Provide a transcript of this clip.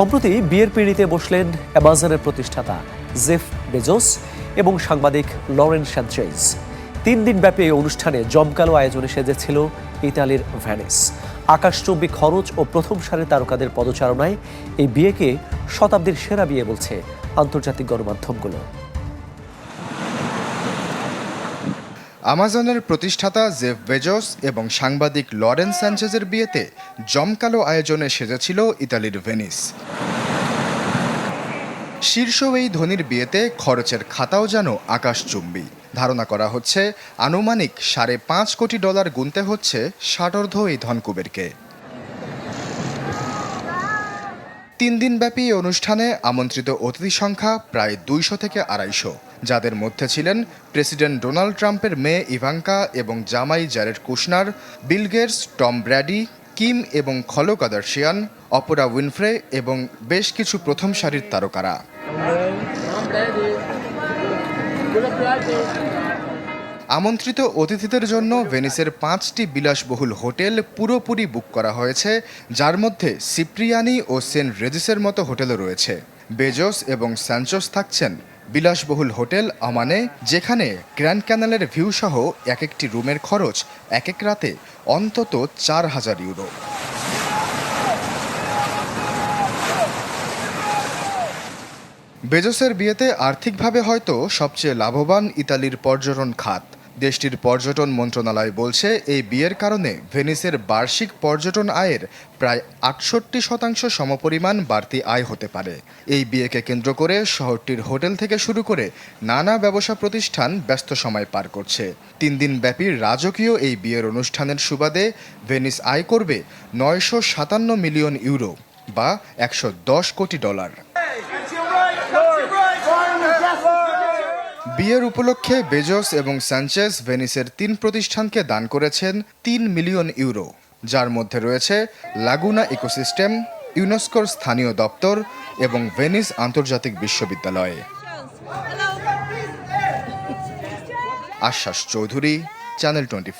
সম্প্রতি বিয়ের পিঁড়িতে বসলেন অ্যামাজনের প্রতিষ্ঠাতা জেফ বেজোস এবং সাংবাদিক লরেন স্যাঞ্চেজ তিন দিনব্যাপী এই অনুষ্ঠানে জমকালো আয়োজনে সেজেছিল ইতালির ভ্যানেস। আকাশচুম্বী খরচ ও প্রথম সারের তারকাদের পদচারণায় এই বিয়েকে শতাব্দীর সেরা বিয়ে বলছে আন্তর্জাতিক গণমাধ্যমগুলো। আমাজনের প্রতিষ্ঠাতা জেফ বেজোস এবং সাংবাদিক লরেন্স স্যাঞ্চেজের বিয়েতে জমকালো আয়োজনে সেজেছিল ইতালির ভেনিস। শীর্ষ এই ধনির বিয়েতে খরচের খাতাও যেন আকাশচুম্বী। ধারণা করা হচ্ছে, আনুমানিক সাড়ে পাঁচ কোটি ডলার গুনতে হচ্ছে ষাটর্ধ এই ধনকুবেরকে। তিন দিনব্যাপী এই অনুষ্ঠানে আমন্ত্রিত অতিথি সংখ্যা প্রায় দুইশো থেকে আড়াইশো, যাদের মধ্যে ছিলেন প্রেসিডেন্ট ডোনাল্ড ট্রাম্পের মেয়ে ইভাঙ্কা এবং জামাই Jared Kushner, Bill Gates, Tom Brady, Kim এবং খলো কাদার্শিয়ান অপরা উইনফ্রে এবং বেশ কিছু প্রথম সারির তারকারা। আমন্ত্রিত অতিথিদের জন্য ভেনিসের পাঁচটি বিলাসবহুল হোটেল পুরোপুরি বুক করা হয়েছে, যার মধ্যে সিপ্রিয়ানি ও সেন্ট রেজিসের মতো হোটেলও রয়েছে। বেজোস এবং স্যাঞ্চোস থাকছেন বিলাসবহুল হোটেল আমানে, যেখানে গ্র্যান্ড ক্যানালের ভিউ সহ এক একটি রুমের খরচ এক এক রাতে অন্তত চার হাজার ইউরো। বেজোসের বিয়েতে আর্থিকভাবে হয়তো সবচেয়ে লাভবান ইতালির পর্যটন খাত। দেশটির পর্যটন মন্ত্রণালয় বলছে, এই বিয়ের কারণে ভেনিসের বার্ষিক পর্যটন আয়ের প্রায় আটষট্টি শতাংশ সমপরিমাণ বাড়তি আয় হতে পারে। এই বিয়েকে কেন্দ্র করে শহরটির হোটেল থেকে শুরু করে নানা ব্যবসা প্রতিষ্ঠান ব্যস্ত সময় পার করছে। তিন দিন ব্যাপী রাজকীয় এই বিয়ের অনুষ্ঠানের সুবাদে ভেনিস আয় করবে নয়শো সাতান্ন মিলিয়ন ইউরো বা একশো দশ কোটি ডলার। বিয়ের উপলক্ষে বেজস এবং স্যাঞ্চেস ভেনিসের তিন প্রতিষ্ঠানকে দান করেছেন তিন মিলিয়ন ইউরো, যার মধ্যে রয়েছে লাগুনা ইকোসিস্টেম ইউনেস্কোর স্থানীয় দপ্তর এবং ভেনিস আন্তর্জাতিক বিশ্ববিদ্যালয়ে। আশ্বাস চৌধুরী চ্যানেল টোয়েন্টি